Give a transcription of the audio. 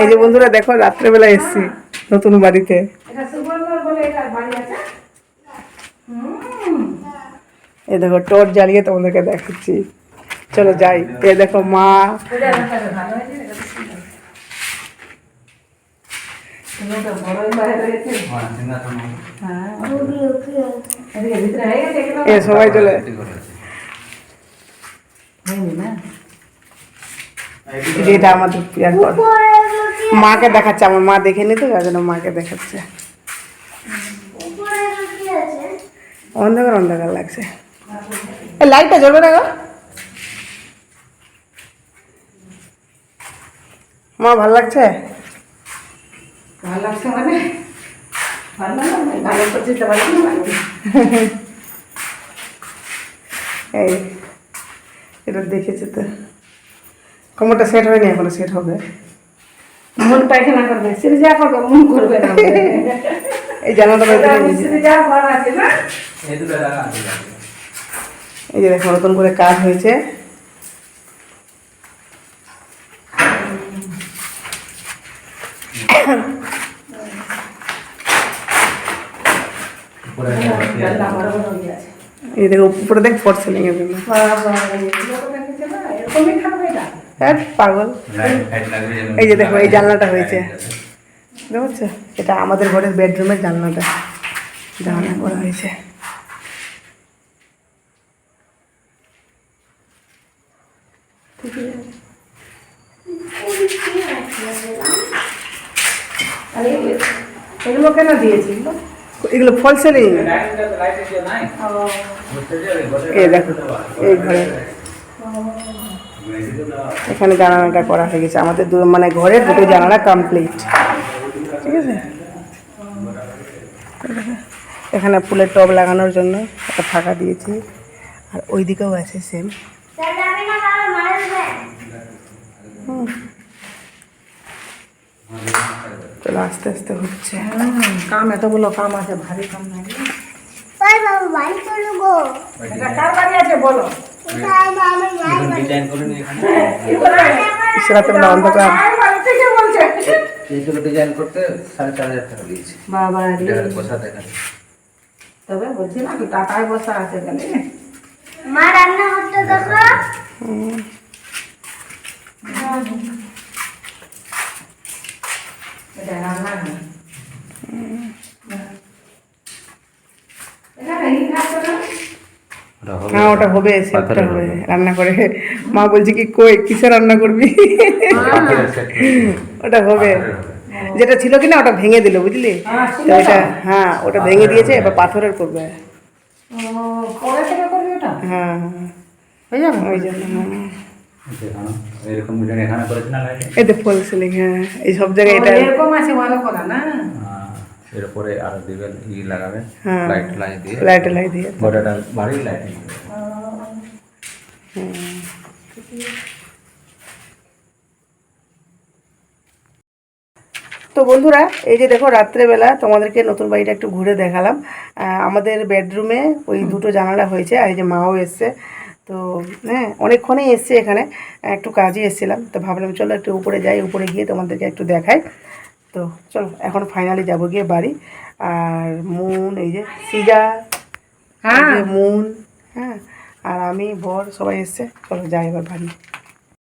এই যে বন্ধুরা দেখো রাত্রেবেলা এসছি নতুন বাড়িতে। এটা সুবর্ণ বলে এটা বাড়ি আছে? হুম এই দেখো টর্চ জ্বালিয়ে তোমাদেরকে দেখাচ্ছি। চলো যাই। এ দেখো মা। হ্যাঁ হয়ে এ সবাই চলে এটা আমাদের প্রিয়ার মাকে দেখাচ্ছে আমার মা দেখে নি তো যার জন্য মাকে দেখাচ্ছে। অন্ধকার অন্ধকার লাগছে। এ লাইটটা জ্বলবে না গো? মা ভালো লাগছে? ভালো লাগছে মানে? ভালো না ভালো করছিস তো ভালো না? ভালো এই এটা দেখেছি তো। কোমরটা সেট হয়নি এখনও সেট হবে। মন পায়খানা করবে সিরি যা করবে মন করবে না এই জানাটা বাইরে দিয়েছি সিরি যা ঘর আছে না? এই যে দেখো নতুন করে কাজ হয়েছে। হয়ে এই দেখো উপরে দেখ ফোর সিলিং এর জন্য। এরকমই থাকবে এটা? হ্যাঁ পাগল এই যে দেখো এই জানলাটা হয়েছে বুঝছ এটা আমাদের ঘরের বেডরুমের জানলাটা জানলা করা হয়েছে এগুলো কেন দিয়েছি এগুলো ফল সিলিং এই দেখো এই ঘরে এখানে জানালাটা করা হয়ে গেছে। আমাদের দু মানে ঘরের দুটো জানালা কমপ্লিট ঠিক আছে? এখানে ফুলের টব লাগানোর জন্য একটা ফাঁকা দিয়েছি। আর ওই দিকেও আছে সেম চলো আস্তে আস্তে হচ্ছে। কাম এতগুলো কাম আছে ভারী কাম নাই এটা কার বাড়ি আছে বলো। ডিজাইন করতে সাড়ে চার হাজার টাকা দিয়েছি বাবা রে। এটা হলো বসা দেখা তবে বলছি না কি আছে গেলে মা রান্না করতে দেখো এটা রান্না না এখানে ই থাকতো না হ্যাঁ ওটা হবে সেটটা হবে। রান্না করে। মা বলছে কি কই কিসে রান্না করবি? ওটা হবে। যেটা ছিল কি না ওটা ভেঙে দিল বুঝলি? হ্যাঁ, তো ওটা হ্যাঁ ওটা ভেঙে দিয়েছে এবার পাথরের করবে। ও, পরে থেকে করবি ওটা? হ্যাঁ। হয়ে যাবে? ওই জন্য হ্যাঁ। এরকম এখানে করেছি এই তো ফল হ্যাঁ এই সব জায়গায় এটা এরকম আছে ভালো করা না? এরপরে আর দিবেন ই লাগাবে হ্যাঁ। লাইট লাইট দিয়ে। লাইট লাই দিয়ে। গোটাটা বাড়ি লাইটিং তো বন্ধুরা এই যে দেখো রাত্রেবেলা তোমাদেরকে নতুন বাড়িটা একটু ঘুরে দেখালাম। আমাদের বেডরুমে ওই দুটো জানালা হয়েছে আর এই যে মাও এসছে। তো হ্যাঁ অনেকক্ষণই এসছে এখানে। একটু কাজে এসেছিলাম তো ভাবলাম চলো একটু উপরে যাই উপরে গিয়ে তোমাদেরকে একটু দেখাই। তো চলো এখন ফাইনালি যাব গিয়ে বাড়ি। আর মুন এই যে সিজা হ্যাঁ। মুন হ্যাঁ। আর আমি বর সবাই এসছে। চলো যাই এবার বাড়ি।